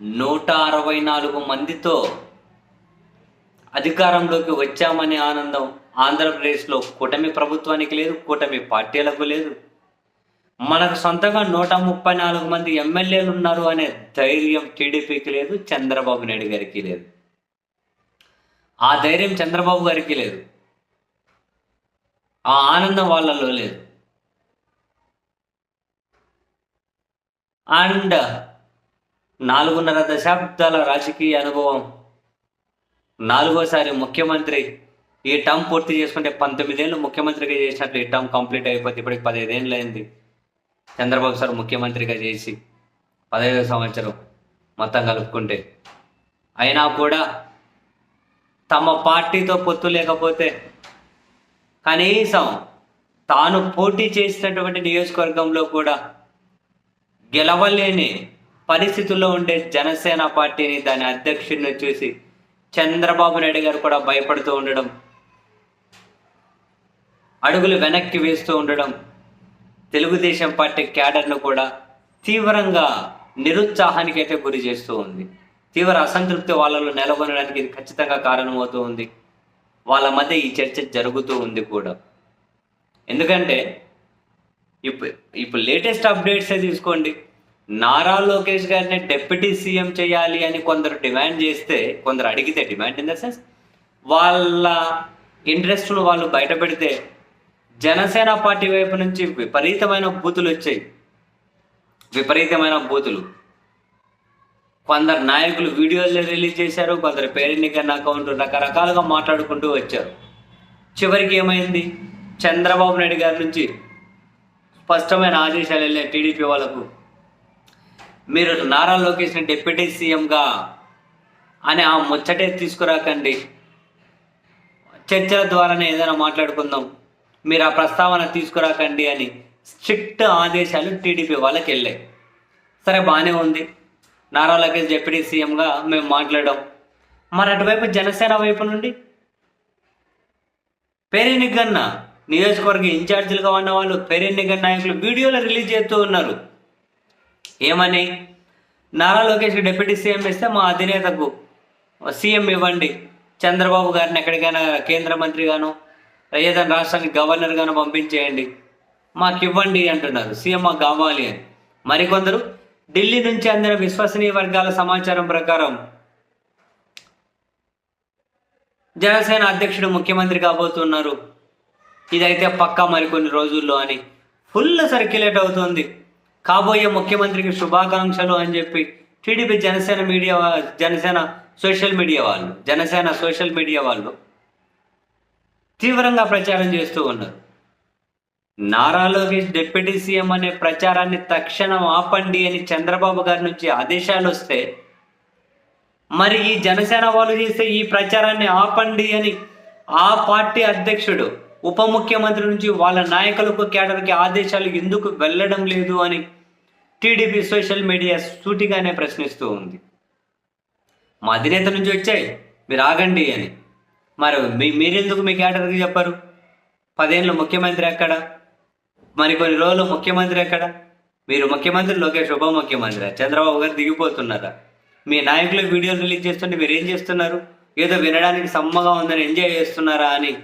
నూట అరవై నాలుగు మందితో అధికారంలోకి వచ్చామనే ఆనందం ఆంధ్రప్రదేశ్లో కూటమి ప్రభుత్వానికి లేదు కూటమి పార్టీలకు లేదు. మనకు సొంతంగా నూట ముప్పై నాలుగు మంది ఎమ్మెల్యేలు ఉన్నారు అనే ధైర్యం టీడీపీకి లేదు చంద్రబాబు నాయుడు గారికి లేదు. ఆ ధైర్యం చంద్రబాబు గారికి లేదు. ఆ ఆనందం వాళ్ళలో లేదు. అండ్ నాలుగున్నర దశాబ్దాల రాజకీయ అనుభవం. నాలుగోసారి ముఖ్యమంత్రి. ఈ టర్మ్ పూర్తి చేసుకుంటే పంతొమ్మిదేళ్ళు ముఖ్యమంత్రిగా చేసినట్లు ఈ టర్మ్ కంప్లీట్ అయిపోతే ఇప్పటికి పదిహేదేళ్ళు అయింది చంద్రబాబు సార్ ముఖ్యమంత్రిగా చేసి పదహైదో సంవత్సరం మొత్తం కలుపుకుంటే. అయినా కూడా తమ పార్టీతో పొత్తు లేకపోతే కనీసం తాను పోటీ చేసినటువంటి నియోజకవర్గంలో కూడా గెలవలేని పరిస్థితుల్లో ఉండే జనసేన పార్టీని దాని అధ్యక్షుడిని చూసి చంద్రబాబు నాయుడు గారు కూడా భయపడుతూ ఉండడం అడుగులు వెనక్కి వేస్తూ ఉండడం తెలుగుదేశం పార్టీ క్యాడర్ను కూడా తీవ్రంగా నిరుత్సాహానికి అయితే గురి చేస్తూ ఉంది. తీవ్ర అసంతృప్తి వాళ్ళలో నెలకొనడానికి ఇది ఖచ్చితంగా కారణమవుతూ ఉంది. వాళ్ళ మధ్య ఈ చర్చ జరుగుతూ ఉంది కూడా. ఎందుకంటే ఇప్పుడు ఇప్పుడు లేటెస్ట్ అప్డేట్సే తీసుకోండి. నారా లోకేష్ గారిని డెప్యూటీ సీఎం చేయాలి అని కొందరు డిమాండ్ చేస్తే కొందరు అడిగితే డిమాండ్ ఇన్ ద సెన్స్ వాళ్ళ ఇంట్రెస్ట్ను వాళ్ళు బయట పెడితే జనసేన పార్టీ వైపు నుంచి విపరీతమైన బూతులు వచ్చాయి. విపరీతమైన బూతులు. కొందరు నాయకులు వీడియోలు రిలీజ్ చేశారు కొందరు పేరెన్నికన్న అకౌంట్ రకరకాలుగా మాట్లాడుకుంటూ వచ్చారు. చివరికి ఏమైంది? చంద్రబాబు నాయుడు గారి నుంచి స్పష్టమైన ఆదేశాలు వెళ్ళాయి టీడీపీ వాళ్ళకు. మీరు నారా లోకేష్ని డిప్యూటీ సీఎంగా అని ఆ ముచ్చటే తీసుకురాకండి. చర్చల ద్వారానే ఏదైనా మాట్లాడుకుందాం. మీరు ఆ ప్రస్తావన తీసుకురాకండి అని స్ట్రిక్ట్ ఆదేశాలు టీడీపీ వాళ్ళకి వెళ్ళాయి. సరే బాగానే ఉంది. నారా లోకేష్ డిప్యూటీ సీఎంగా మేము మాట్లాడాం. మరి అటువైపు జనసేన వైపు నుండి? పేరెన్నికన్న నియోజకవర్గ ఇన్ఛార్జీలుగా ఉన్న వాళ్ళు పేరెన్నికన్న నాయకులు వీడియోలు రిలీజ్ చేస్తూ ఉన్నారు. ఏమని? నారా లోకేష్ డిప్యూటీ సీఎం ఇస్తే మా అధినేతకు సీఎం ఇవ్వండి. చంద్రబాబు గారిని ఎక్కడికైనా కేంద్ర మంత్రిగాను ఏదైనా రాష్ట్రానికి గవర్నర్గాను పంపించేయండి. మాకు ఇవ్వండి అంటున్నారు. సీఎం మాకు కావాలి అని. మరికొందరు ఢిల్లీ నుంచి అందిన విశ్వసనీయ వర్గాల సమాచారం ప్రకారం జనసేన అధ్యక్షుడు ముఖ్యమంత్రి కాబోతున్నారు. ఇదైతే పక్కా మరికొన్ని రోజుల్లో అని. ఫుల్ సర్క్యులేట్ అవుతుంది. కాబోయే ముఖ్యమంత్రికి శుభాకాంక్షలు అని చెప్పి TDP Janasena media Janasena social media వాళ్ళు జనసేన సోషల్ మీడియా వాళ్ళు తీవ్రంగా ప్రచారం చేస్తూ ఉన్నారు. నారా లోకేష్ డిప్యూటీ సీఎం అనే ప్రచారాన్ని తక్షణం ఆపండి అని చంద్రబాబు గారి నుంచి ఆదేశాలు వస్తే మరి ఈ జనసేన వాళ్ళు చేసే ఈ ప్రచారాన్ని ఆపండి అని ఆ పార్టీ అధ్యక్షుడు ఉప ముఖ్యమంత్రి నుంచి వాళ్ళ నాయకులకు కేటర్కి ఆదేశాలు ఎందుకు వెళ్ళడం లేదు అని టీడీపీ సోషల్ మీడియా సూటిగానే ప్రశ్నిస్తూ ఉంది. మా అధినేత నుంచి వచ్చాయి. మీరు ఆగండి అని. మరి మీ మీరెందుకు మీ కేటర్కి చెప్పారు? పదేళ్ళు ముఖ్యమంత్రి ఎక్కడ? మరి కొన్ని రోజులు ముఖ్యమంత్రి ఎక్కడ? మీరు ముఖ్యమంత్రి లోకేష్ ఉప ముఖ్యమంత్రి. చంద్రబాబు గారు దిగిపోతున్నారా? మీ నాయకులు వీడియోలు రిలీజ్ చేస్తుంటే మీరు ఏం చేస్తున్నారు? ఏదో వినడానికి సమ్మగా ఉందని ఎంజాయ్ చేస్తున్నారా అని.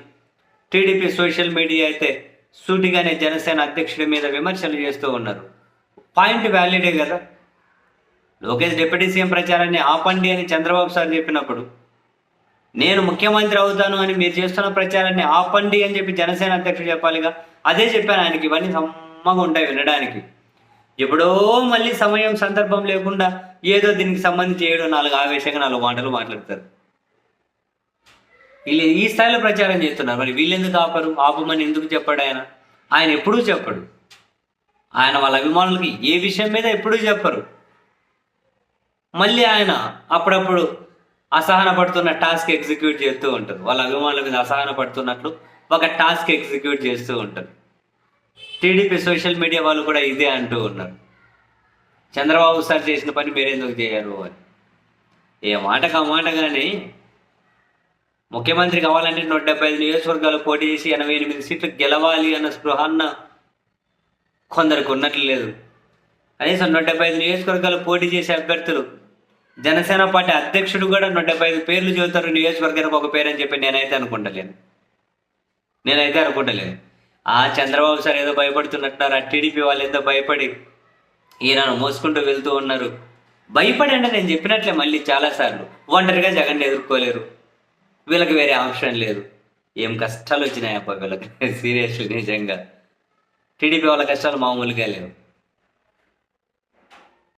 టీడీపీ సోషల్ మీడియా అయితే సూటిగానే జనసేన అధ్యక్షుడి మీద విమర్శలు చేస్తూ ఉన్నారు. పాయింట్ వ్యాలిడే కదా. లోకేష్ డిప్యూటీ సీఎం ప్రచారాన్ని ఆపండి అని చంద్రబాబు సార్ చెప్పినప్పుడు నేను ముఖ్యమంత్రి అవుతాను అని మీరు చేస్తున్న ప్రచారాన్ని ఆపండి అని చెప్పి జనసేన అధ్యక్షుడు చెప్పాలిగా. అదే చెప్పాను ఆయనకి ఇవన్నీ సమ్మగా ఉంటాయి వినడానికి. ఎప్పుడో మళ్ళీ సమయం సందర్భం లేకుండా ఏదో దీనికి సంబంధించి ఏడు నాలుగు ఆవేశంగా నాలుగు మాటలు మాట్లాడతారు. వీళ్ళు ఈ స్థాయిలో ప్రచారం చేస్తున్నారు. మరి వీళ్ళెందుకు ఆపరు? ఆపమని ఎందుకు చెప్పాడు ఆయన? ఆయన ఎప్పుడూ చెప్పడు. ఆయన వాళ్ళ అభిమానులకి ఏ విషయం మీద ఎప్పుడూ చెప్పరు. మళ్ళీ ఆయన అప్పుడప్పుడు అసహన పడుతున్న టాస్క్ ఎగ్జిక్యూట్ చేస్తూ ఉంటారు. వాళ్ళ అభిమానుల మీద అసహన పడుతున్నట్లు ఒక టాస్క్ ఎగ్జిక్యూట్ చేస్తూ ఉంటారు. టీడీపీ సోషల్ మీడియా వాళ్ళు కూడా ఇదే అంటూ ఉన్నారు. చంద్రబాబు సార్ చేసిన పని మీరెందుకు చేయరు అని. ఏ మాటకు ఆ మాట కానీ ముఖ్యమంత్రి కావాలంటే నూట డెబ్బై ఐదు నియోజకవర్గాలు పోటీ చేసి ఎనభై ఎనిమిది సీట్లు గెలవాలి అన్న స్పృహన్న కొందరికి ఉన్నట్లు లేదు. కనీసం నూట డెబ్బై ఐదు నియోజకవర్గాలు పోటీ చేసే అభ్యర్థులు జనసేన పార్టీ అధ్యక్షుడు కూడా నూట డెబ్బై ఐదు పేర్లు చెబుతారు నియోజకవర్గానికి ఒక పేరు అని చెప్పి నేనైతే అనుకుంటలేను. నేనైతే అనుకుంటలేను. ఆ చంద్రబాబు సార్ ఏదో భయపడుతున్నట్టున్నారు. ఆ టీడీపీ వాళ్ళు ఏదో భయపడి ఈయనను మోసుకుంటూ వెళ్తూ ఉన్నారు. భయపడండి నేను చెప్పినట్లే మళ్ళీ చాలాసార్లు. ఒంటరిగా జగన్ ఎదుర్కోలేరు. వీళ్ళకి వేరే ఆప్షన్ లేదు. ఏం కష్టాలు వచ్చినాయి అప్ప వీళ్ళకి? సీరియస్లీ నిజంగా. టీడీపీ వాళ్ళ కష్టాలు మామూలుగా లేవు.